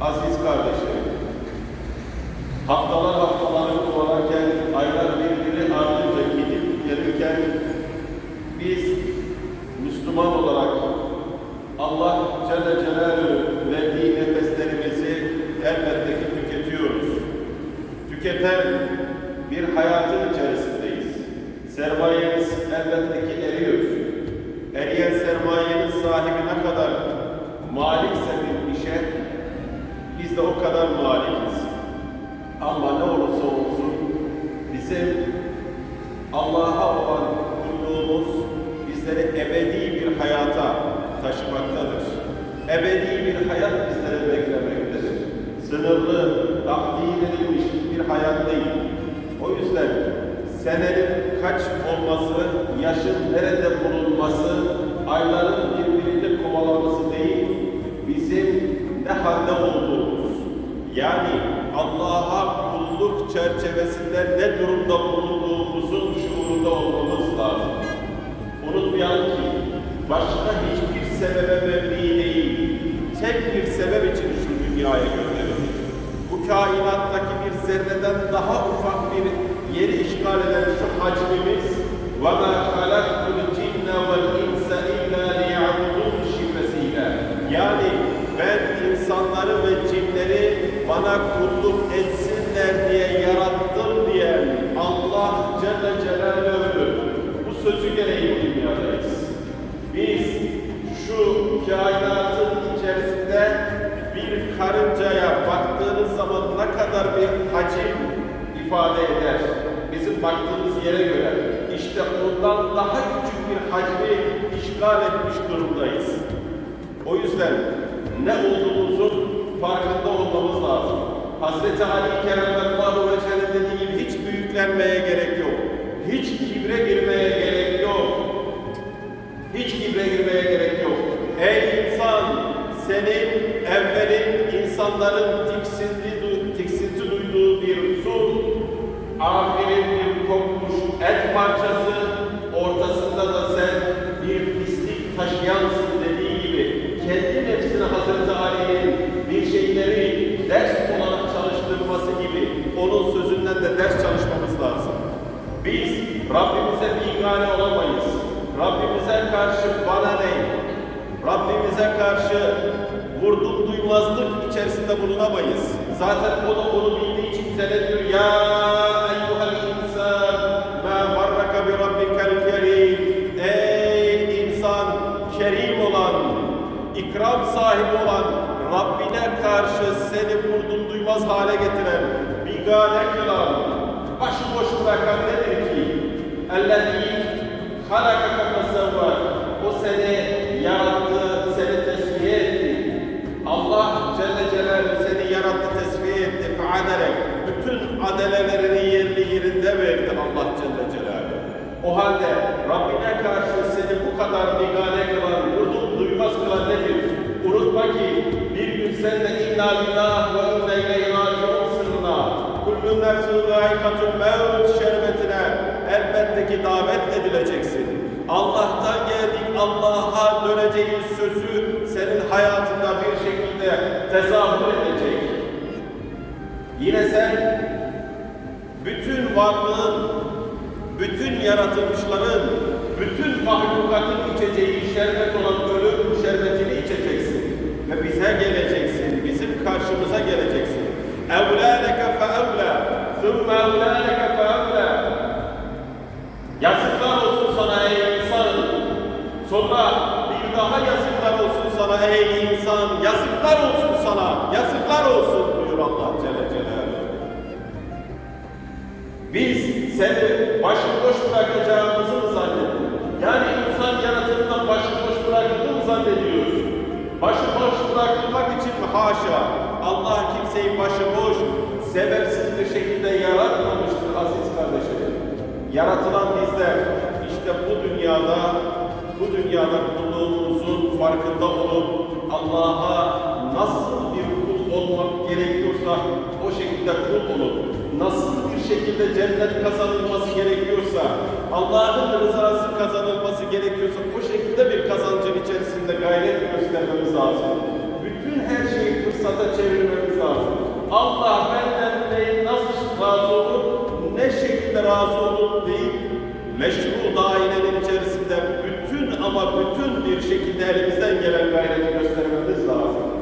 Aziz kardeşlerim, haftalar haftaları kovalarken, aylar birbiri ardınca gidip gelirken biz Müslüman olarak Allah Celle Celaluhu verdiği nefeslerimizi elbette ki tüketiyoruz. Tüketen bir hayatın içerisindeyiz. Sermayemiz elbette ki eriyor. Eriyen sermayenin sahibi ne kadar malikse bir biz de o kadar malikiz. Ama ne olursa olsun bizim Allah'a olan kulluğumuz bizleri ebedi bir hayata taşımaktadır. Ebedi bir hayat bizleri beklemektedir. Sınırlı, takdir edilmiş bir hayat değil. O yüzden senenin kaç olması, yaşın nerede bulunması, ayların birbirini kovalaması değil, bizim ne halde olduğumuz, yani Allah'a kulluk çerçevesinde ne durumda bulunduğumuzun şuurunda olmamız lazım. Unutmayalım ki başka hiçbir sebebe mebni değil, tek bir sebep için şu dünyaya gönderildik. Bu kainattaki bir zerreden daha ufak bir yeri işgal eden şu hacmimiz وَمَا خَلَقْتُ الْجِنَّ وَالْاِنْسَ اِلَّا لِيَعْبُدُونَ şifresiyle yani ben insanları ve cinleri bana kulluk etsinler diye yarattım diye Allah Celle Celaluhu bu sözü gereği dünyadayız. Biz şu kainatın içerisinde bir karıncaya baktığınız zaman ne kadar bir hacim ifade eder. Bizim baktığımız yere göre işte ondan daha küçük bir hacmi işgal etmiş durumdayız. O yüzden ne olduğumuzun farkında olmamız lazım. Hazreti Ali Kerramallahu Vece'nin dediği gibi hiç büyüklenmeye gerek yok. Hiç kibre girmeye gerek yok. Hiç kibre girmeye gerek yok. Ey insan! Senin evvelin insanların tiksindi, du- tiksinti duyduğu bir su, ahirin bir kokmuş et parçası, ortasında da sen bir pislik taşıyansın dediği gibi kendi nefsine Hazreti Ali'nin bir şeyleri ders olarak çalıştırması gibi onun sözünden de ders çalışmamız lazım. Biz Rabbimize bigane olamayız. Rabbimize karşı bana ne? Rabbimize karşı vurdum duymazlık içerisinde bulunamayız. Zaten o da onu bildiği için bize ne diyor? Ya eyyuhel insan ma barraka bi rabbikel kerim. Ey insan kerim olan, ikram sahibi olan Rabbine karşı seni vurdum duymaz hale getiren, bigane kılan, başıboş bırakan nedir Vellezî halakaka fesevvâk. O seni yarattı, seni tesviye etti. Allah Celle Celaluhu seni yarattı, tesviye etti. Feadelek. Bütün adalelerini yerli yerinde verdi Allah Celle Celaluhu. O halde Rabbine karşı seni bu kadar nigale kılan, vurdum duymaz kılan nedir? Unutma ki bir gün sen de inna lillah ve inna ileyhi raciun sırrına. Kullu nefsun zâikatul mevt şeref ki davet edileceksin. Allah'tan geldik, Allah'a döneceğin sözü senin hayatında bir şekilde tezahür edecek. Yine sen bütün varlığın, bütün yaratılmışların, bütün mahlukatın içeceği şerbet olsun buyur Allah Celle Celaluhu. Biz seni başıboş bırakacağımızı mı zannediyoruz? Yani insan yaratıldığında başıboş bırakıldı mı zannediyoruz? Başıboş bırakılmak için mi? Haşa! Allah kimseyi başıboş, sebepsiz bir şekilde yaratmamıştır aziz kardeşlerim. Yaratılan bizler işte bu dünyada bu dünyada kulluğumuzun farkında olup Allah'a nasıl olmak gerekiyorsa o şekilde kul olun. Nasıl bir şekilde cennet kazanılması gerekiyorsa, Allah'ın rızası kazanılması gerekiyorsa o şekilde bir kazancın içerisinde gayret göstermemiz lazım. Bütün her şeyi fırsata çevirmemiz lazım. Allah benden neyin nasıl razı olur, ne şekilde razı olur deyip meşru dairenin içerisinde bütün ama bütün bir şekilde elimizden gelen gayreti göstermemiz lazım.